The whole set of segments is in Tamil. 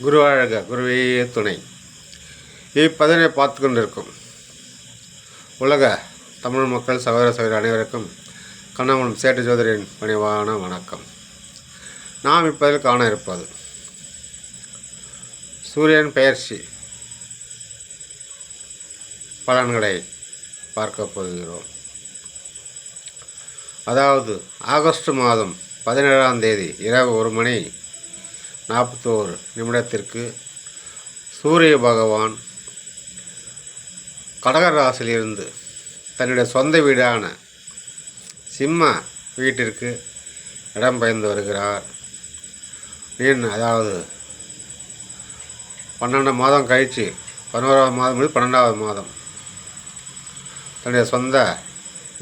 குருவாழக குருவே துணை. இப்பதனை பார்த்து கொண்டிருக்கும். உலக தமிழ் மக்கள் சகோதர சகோதரி அனைவருக்கும் கண்ணாமலம் சேட்டு சோதரியின் பணிவான வணக்கம். நாம் இப்பதில் காண இருப்பது சூரியன் பெயர்ச்சி பலன்களை பார்க்க போகிறோம். அதாவது ஆகஸ்ட் மாதம் பதினேழாம் தேதி இரவு ஒரு மணி நாற்பத்தோரு நிமிடத்திற்கு சூரிய பகவான் கடகராசிலிருந்து தன்னுடைய சொந்த வீடான சிம்ம வீட்டிற்கு இடம்பெயர்ந்து வருகிறார். நீன் அதாவது பன்னெண்டு மாதம் கழித்து பதினோராவது மாதம் முடிவு பன்னெண்டாவது மாதம் தன்னுடைய சொந்த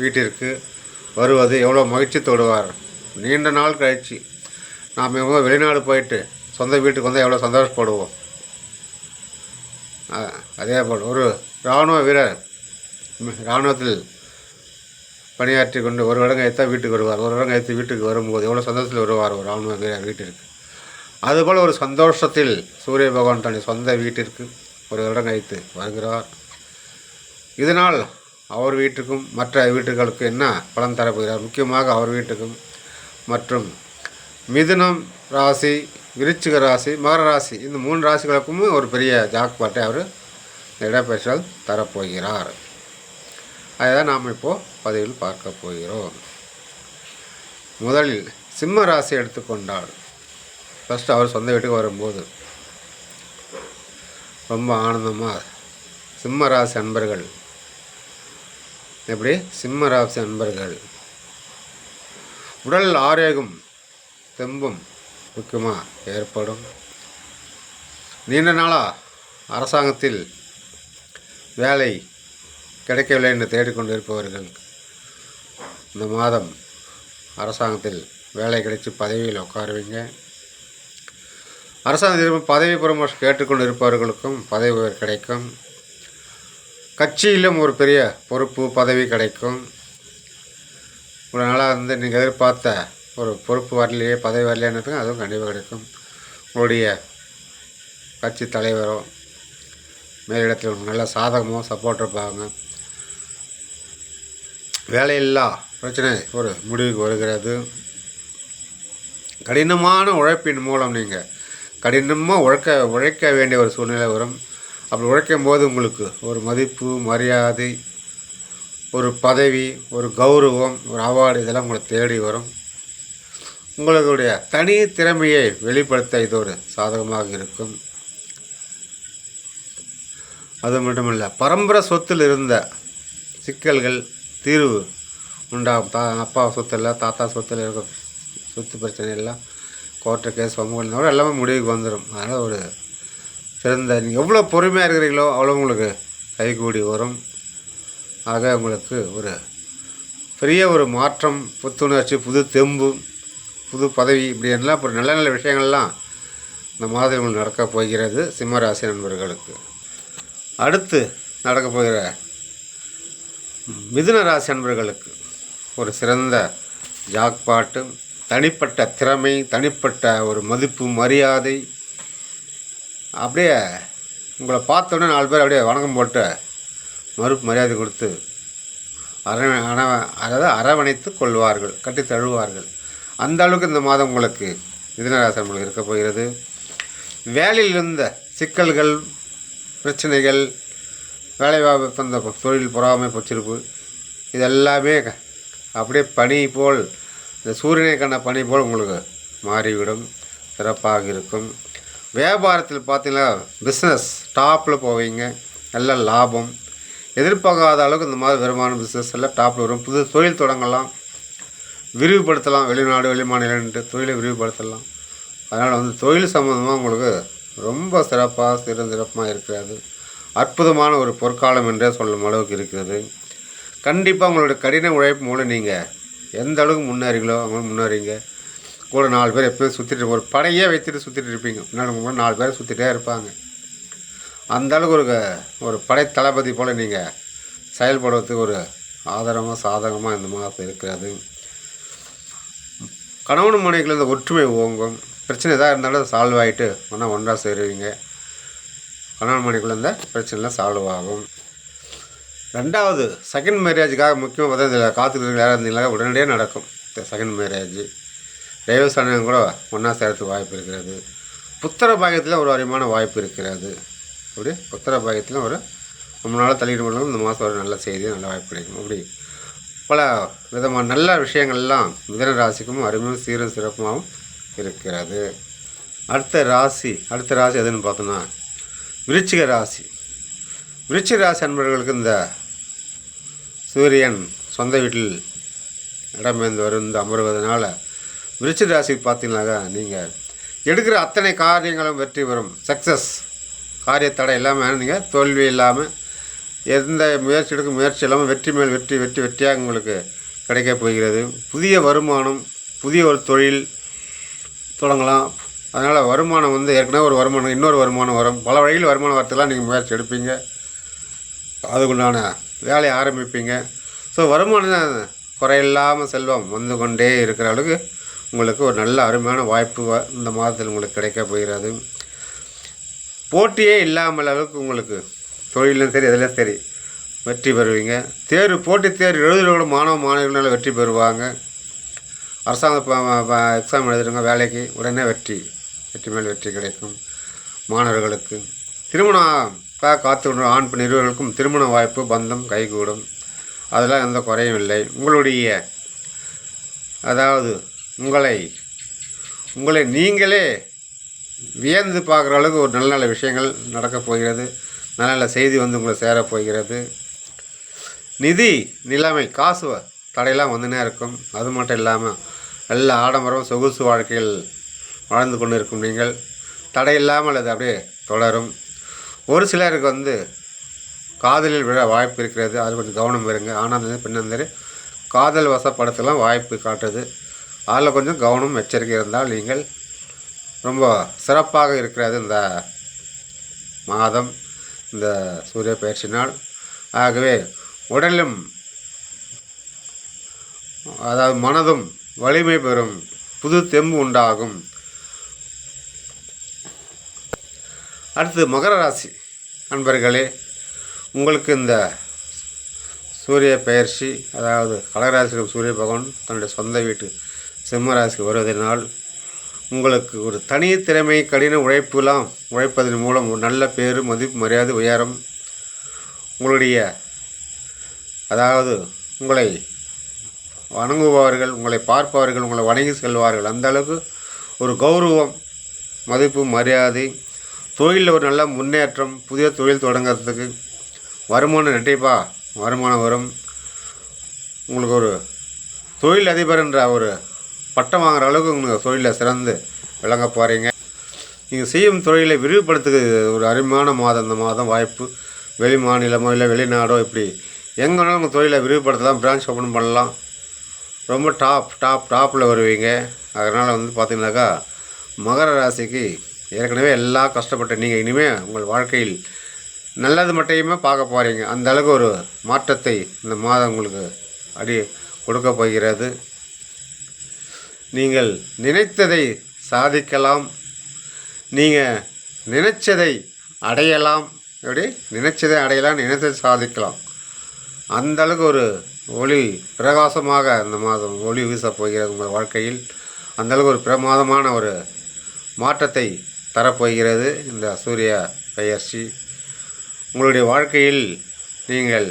வீட்டிற்கு வருவது எவ்வளோ மகிழ்ச்சி தொடுவார். நீண்ட நாள் கழிச்சு நாம் எவ்வளோ வெளிநாடு போயிட்டு சொந்த வீட்டுக்கு வந்தால் எவ்வளோ சந்தோஷப்படுவோம். அதே போல் ஒரு இராணுவ வீரர் இராணுவத்தில் பணியாற்றி கொண்டு ஒரு வருடம் கழித்து வீட்டுக்கு வருவார். ஒரு வருடம் கழித்து வீட்டுக்கு வரும்போது எவ்வளோ சந்தோஷத்தில் வருவார் ஒரு இராணுவ வீரர் வீட்டிற்கு. அதுபோல் ஒரு சந்தோஷத்தில் சூரிய பகவான் தன்னுடைய சொந்த வீட்டிற்கு ஒரு வருடம் வைத்து வருகிறார். இதனால் அவர் வீட்டுக்கும் மற்ற வீட்டுகளுக்கு என்ன பலன் தரப்போகிறார்? முக்கியமாக அவர் வீட்டுக்கும் மற்றும் மிதுனம் ராசி விருச்சிக ராசி மகர ராசி இந்த மூணு ராசிகளுக்கும் ஒரு பெரிய ஜாக்பாட்டை அவர் இடப்பெற்றால் தரப்போகிறார். அதுதான் நாம் இப்போது பதிவில் பார்க்க போகிறோம். முதலில் சிம்ம ராசி எடுத்துக்கொண்டால் ஃபஸ்ட்டு அவர் சொந்த வீட்டுக்கு வரும்போது ரொம்ப ஆனந்தமாக சிம்ம ராசி அன்பர்கள் எப்படி? சிம்ம ராசி அன்பர்கள் உடல் ஆரோக்கியம் தெம்பும் முக்கியமாக ஏற்படும். நீண்ட நாளாக அரசாங்கத்தில் வேலை கிடைக்கவில்லை என்று தேடிக்கொண்டு இருப்பவர்கள் இந்த மாதம் அரசாங்கத்தில் வேலை கிடைச்சி பதவியில் உட்காருவீங்க. அரசாங்கத்தில் பதவி பிரமோஷன் கேட்டுக்கொண்டு இருப்பவர்களுக்கும் பதவி உயர் கிடைக்கும். கட்சியிலும் ஒரு பெரிய பொறுப்பு பதவி கிடைக்கும். இவ்வளோ நாளாக வந்து நீங்கள் எதிர்பார்த்த ஒரு பொறுப்பு வரலையே பதவி வரலையானதுக்கும் அதுவும் கண்டிப்பாக கிடைக்கும். உங்களுடைய கட்சி தலைவரோ மேலிடத்தில் நல்ல சாதகமோ சப்போர்ட் இருப்பாங்க. வேலையில்லா பிரச்சனை ஒரு முடிவுக்கு வருகிறது. கடினமான உழைப்பின் மூலம் நீங்கள் கடினமாக உழைக்க உழைக்க வேண்டிய ஒரு சூழ்நிலை வரும். அப்படி உழைக்கும் போது உங்களுக்கு ஒரு மதிப்பு மரியாதை ஒரு பதவி ஒரு கௌரவம் ஒரு அவார்டு இதெல்லாம் உங்களை தேடி வரும். உங்களுடைய தனி திறமையை வெளிப்படுத்த இது ஒரு சாதகமாக இருக்கும். அது மட்டுமல்ல பரம்பரை சொத்தில் இருந்த சிக்கல்கள் தீர்வு உண்டாகும். தா அப்பா சொத்தில் தாத்தா சொத்தில் இருக்க சொத்து பிரச்சனை எல்லாம் கோர்ட்டு கேஸ் வம்புகள் எல்லாமே முடிவுக்கு வந்துடும் அதனால் ஒரு சிறந்த நீங்கள் எவ்வளோ பொறுமையாக இருக்கிறீங்களோ அவ்வளோ உங்களுக்கு கைகூடி வரும். ஆக உங்களுக்கு ஒரு பெரிய ஒரு மாற்றம் புத்துணர்ச்சி புது தெம்பு புது பதவி இப்படி எல்லாம் நல்ல நல்ல விஷயங்கள்லாம் இந்த மாதம் நடக்க நடக்கப் போகிறது சிம்மராசி நண்பர்களுக்கு. அடுத்து நடக்கப் போகிற மிதுன ராசி நண்பர்களுக்கு ஒரு சிறந்த ஜாக்பாட்டு தனிப்பட்ட திறமை தனிப்பட்ட ஒரு மதிப்பு மரியாதை. அப்படியே உங்களை பார்த்தோன்னே நாலு பேர் அப்படியே வணக்கம் போட்டு மறுப்பு மரியாதை கொடுத்து அரவ அதாவது அரவணைத்து கொள்வார்கள் கட்டி தழுவார்கள் அந்த அளவுக்கு இந்த மாதம் உங்களுக்கு மிதனராசன் உங்களுக்கு இருக்க போகிறது. வேலையில் இருந்த சிக்கல்கள் பிரச்சனைகள் வேலை வந்த தொழில் பொறாமை பொச்சிருப்பு இதெல்லாமே க- அப்படியே பனி போல் இந்த சூரியனை கண்ட பனி போல் உங்களுக்கு மாறிவிடும். சிறப்பாக இருக்கும். வியாபாரத்தில் பார்த்தீங்கன்னா பிஸ்னஸ் டாப்பில் போவீங்க. நல்ல லாபம். எதிர்பார்க்காத அளவுக்கு இந்த மாதிரி வருமான பிஸ்னஸ் எல்லாம் டாப்பில் வரும். புது தொழில் தொடங்கலாம். விரிவுபடுத்தலாம் வெளிநாடு வெளிமாநிலன்ட்டு தொழிலை விரிவுபடுத்தலாம். அதனால் வந்து தொழில் சம்மந்தமாக உங்களுக்கு ரொம்ப சிறப்பாக சிறு சிறப்பாக இருக்கிறது. அற்புதமான ஒரு பொற்காலம் என்றே சொல்லும் அளவுக்கு இருக்கிறது. கண்டிப்பாக உங்களுடைய கடின உழைப்பு மூலம் நீங்கள் எந்த அளவுக்கு முன்னேறீங்களோ அவங்க முன்னேறீங்க. கூட நாலு பேர் எப்போயும் சுற்றிட்டு ஒரு படையே வைத்துட்டு சுற்றிட்டு இருப்பீங்க. முன்னாடி கூட நாலு பேர் சுற்றிட்டே இருப்பாங்க. அந்த அளவுக்கு ஒரு ஒரு படை தளபதி போல் நீங்கள் செயல்படுறதுக்கு ஒரு ஆதரமாக சாதகமாக இந்த மாதம் இருக்கிறது. கணவன் மனைவிகள் இந்த ஒற்றுமை ஓங்கும். பிரச்சனை எதாக இருந்தாலும் சால்வ் ஆகிட்டு ஒன்றா ஒன்றா சேருவீங்க. கணவன் மனைவிகள் இந்த பிரச்சனைலாம் சால்வ் ஆகும். ரெண்டாவது செகண்ட் மேரேஜுக்காக முக்கியமாக பார்த்தா இதில் காத்துக்கிட்டு யாராக இருந்தீங்களா உடனடியாக நடக்கும். இந்த செகண்ட் மேரேஜ் தெய்வஸ்தானம் கூட ஒன்றா சேரத்துக்கு வாய்ப்பு இருக்கிறது. புத்திர பாகியத்தில் ஒரு அருமையான வாய்ப்பு இருக்கிறது. அப்படி புத்திர பாகியத்தில் ஒரு ரொம்ப நாளாக தள்ளிட்டு போனாலும் இந்த மாதம் ஒரு நல்ல செய்தி நல்ல வாய்ப்பு கிடைக்கும். அப்படி பல விதமான நல்ல விஷயங்கள்லாம் மிதன ராசிக்கும் அருமையும் சீரும் சிறப்புமாகவும் இருக்கிறது. அடுத்த ராசி அடுத்த ராசி எதுன்னு பார்த்தோன்னா விருச்சிக ராசி. விருச்சிக ராசி அன்பர்களுக்கு இந்த சூரியன் சொந்த வீட்டில் இடம்பெயர்ந்து வந்து அமர்வதனால விருச்சிக ராசிக்கு பார்த்தீங்கன்னாக்கா நீங்கள் எடுக்கிற அத்தனை காரியங்களும் வெற்றி பெறும். சக்ஸஸ் காரியத்தடை இல்லாமல் நீங்கள் தோல்வி இல்லாமல் எந்த முயற்சி எடுக்கும் முயற்சி இல்லாமல் வெற்றி மேல் வெற்றி வெற்றி வெற்றியாக உங்களுக்கு கிடைக்கப் போகிறது. புதிய வருமானம் புதிய ஒரு தொழில் தொடங்கலாம். அதனால் வருமானம் வந்து ஏற்கனவே ஒரு வருமானம் இன்னொரு வருமானம் வரும். பல வழியில் வருமானம் வரத்துலாம் நீங்கள் முயற்சி எடுப்பீங்க. அதுக்குண்டான வேலையை ஆரம்பிப்பீங்க. ஸோ வருமானம் குறையில்லாமல் செல்வம் வந்து கொண்டே இருக்கிற அளவுக்கு உங்களுக்கு ஒரு நல்ல அருமையான வாய்ப்பு இந்த மாதத்தில் உங்களுக்கு கிடைக்க போகிறது. போட்டியே இல்லாமல் அளவுக்கு உங்களுக்கு தொழிலும் சரி எதுலையும் சரி வெற்றி பெறுவீங்க. தேர்வு போட்டித் தேர்வு எழுதுகிறவங்க மாணவ மாணவிகளால் வெற்றி பெறுவாங்க. அரசாங்க எக்ஸாம் எழுதுறவங்க வேலைக்கு உடனே வெற்றி வெற்றி மேல் வெற்றி கிடைக்கும் மாணவர்களுக்கு. திருமணம் காத்து கொண்டு ஆண் பெண் இருவர்களுக்கும் திருமண வாய்ப்பு பந்தம் கைகூடும். அதெல்லாம் எந்த குறையும் இல்லை. உங்களுடைய அதாவது உங்களை உங்களை நீங்களே வியந்து பார்க்குற அளவுக்கு ஒரு நல்ல நல்ல விஷயங்கள் நடக்கப் போகிறது. நல்ல நல்ல செய்தி வந்து உங்களை சேரப் போகிறது. நிதி நிலைமை காசு தடையெல்லாம் வந்துனே இருக்கும். அது மட்டும் இல்லாமல் நல்ல ஆடம்பரம் சொகுசு வாழ்க்கையில் வாழ்ந்து கொண்டு இருக்கும் நீங்கள் தடையில்லாமல் அது அப்படியே தொடரும். ஒரு சிலருக்கு வந்து காதலில் விழ வாய்ப்பு இருக்கிறது. அது கொஞ்சம் கவனம் இருங்க ஆனால் பின்னந்தரு காதல் வசப்படுத்தலாம் வாய்ப்பு காட்டுது. அதில் கொஞ்சம் கவனம் எச்சரிக்கை இருந்தால் நீங்கள் ரொம்ப சிறப்பாக இருக்கிறது இந்த மாதம். இந்த சூரிய பயிற்சினால் ஆகவே உடலும் அதாவது மனதும் வலிமை பெறும். புது தெம்பு உண்டாகும். அடுத்து மகர ராசி நண்பர்களே உங்களுக்கு இந்த சூரிய பயிற்சி அதாவது கடகராசிக்கு சூரிய பகவான் தன்னுடைய சொந்த வீட்டு சிம்ம ராசிக்கு வருவதனால் உங்களுக்கு ஒரு தனி திறமை கடின உழைப்புலாம் உழைப்பதன் மூலம் ஒரு நல்ல பேர் மதிப்பு மரியாதை உயரம் உங்களுடைய அதாவது உங்களை வணங்குபவர்கள் உங்களை பார்ப்பவர்கள் உங்களை வணங்கி செல்வார்கள். அந்த அளவுக்கு ஒரு கௌரவம் மதிப்பு மரியாதை தொழிலில் ஒரு நல்ல முன்னேற்றம் புதிய தொழில் தொடங்கிறதுக்கு வருமானம் ரெட்டிப்பாக வருமானம் வரும். உங்களுக்கு ஒரு தொழில் அதிபர் என்ற ஒரு பட்டம் வாங்குற அளவுக்கு உங்களுக்கு தொழிலில் சிறந்து விளங்க போகிறீங்க நீங்கள் செய்யும் தொழிலை விரிவுபடுத்துக்கு ஒரு அருமையான மாதம். இந்த மாதம் வாய்ப்பு வெளி மாநிலமோ இல்லை வெளிநாடோ இப்படி எங்கே வேணாலும் உங்கள் தொழிலை விரிவுபடுத்தலாம் பிரான்ச் ஓப்பன் பண்ணலாம். ரொம்ப டாப் டாப் டாப்பில் வருவீங்க. அதனால் வந்து பார்த்தீங்கன்னாக்கா மகர ராசிக்கு ஏற்கனவே எல்லாம் கஷ்டப்பட்ட நீங்கள் இனிமேல் உங்கள் வாழ்க்கையில் நல்லது மட்டுமே பார்க்க போகிறீங்க அந்த அளவுக்கு ஒரு மாற்றத்தை இந்த மாதம் உங்களுக்கு அடி கொடுக்க போகிறது. நீங்கள் நினைத்ததை சாதிக்கலாம். நீங்கள் நினைச்சதை அடையலாம். எப்படி? நினைச்சதை அடையலாம் நினைத்ததை சாதிக்கலாம். அந்தளவுக்கு ஒரு ஒளி பிரகாசமாக இந்த மாதம் ஒளி வீசப் போகிறது உங்கள் வாழ்க்கையில். அந்தளவுக்கு ஒரு பிரமாதமான ஒரு மாற்றத்தை தரப்போகிறது இந்த சூரிய பெயர்ச்சி. உங்களுடைய வாழ்க்கையில் நீங்கள்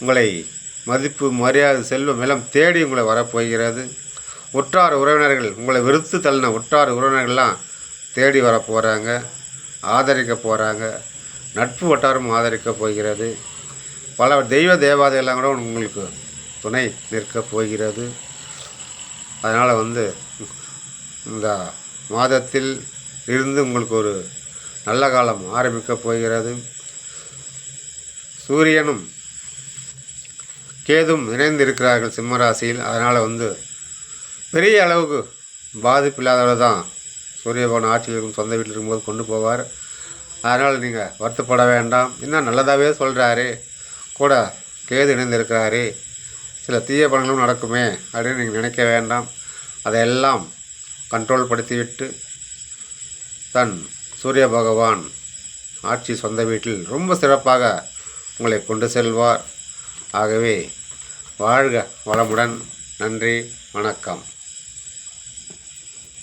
உங்களை மதிப்பு மரியாதை செல்வம் எல்லாம் தேடி உங்களை வரப்போகிறது. உற்றார் உறவினர்கள் உங்களை வெறுத்து தள்ளின உற்றார் உறவினர்கள்லாம் தேடி வர போகிறாங்க ஆதரிக்க போகிறாங்க நட்பு வட்டாரம் ஆதரிக்க போகிறது. பல தெய்வ தேவாதையெல்லாம் கூட உங்களுக்கு துணை நிற்கப் போகிறது. அதனால் வந்து இந்த மாதத்தில் இருந்து உங்களுக்கு ஒரு நல்ல காலம் ஆரம்பிக்கப் போகிறது. சூரியனும் கேதும் இணைந்து இருக்கிறார்கள் சிம்மராசியில் அதனால் வந்து பெரிய அளவுக்கு பாதிப்பு இல்லாதவரை தான் சூரிய பகவான் ஆட்சியில் இருக்கும் சொந்த வீட்டில் இருக்கும்போது கொண்டு போவார். அதனால் நீங்கள் வருத்தப்பட வேண்டாம். இன்னும் நல்லதாகவே சொல்கிறாரு கூட கேது இணைந்திருக்கிறாரு. சில தீய பலன்களும் நடக்குமே அப்படின்னு நீங்கள் நினைக்க வேண்டாம். அதையெல்லாம் கண்ட்ரோல் படுத்திவிட்டு தன் சூரிய பகவான் ஆட்சி சொந்த வீட்டில் ரொம்ப சிறப்பாக உங்களை கொண்டு செல்வார். ஆகவே வாழ்க வளமுடன். நன்றி. வணக்கம்.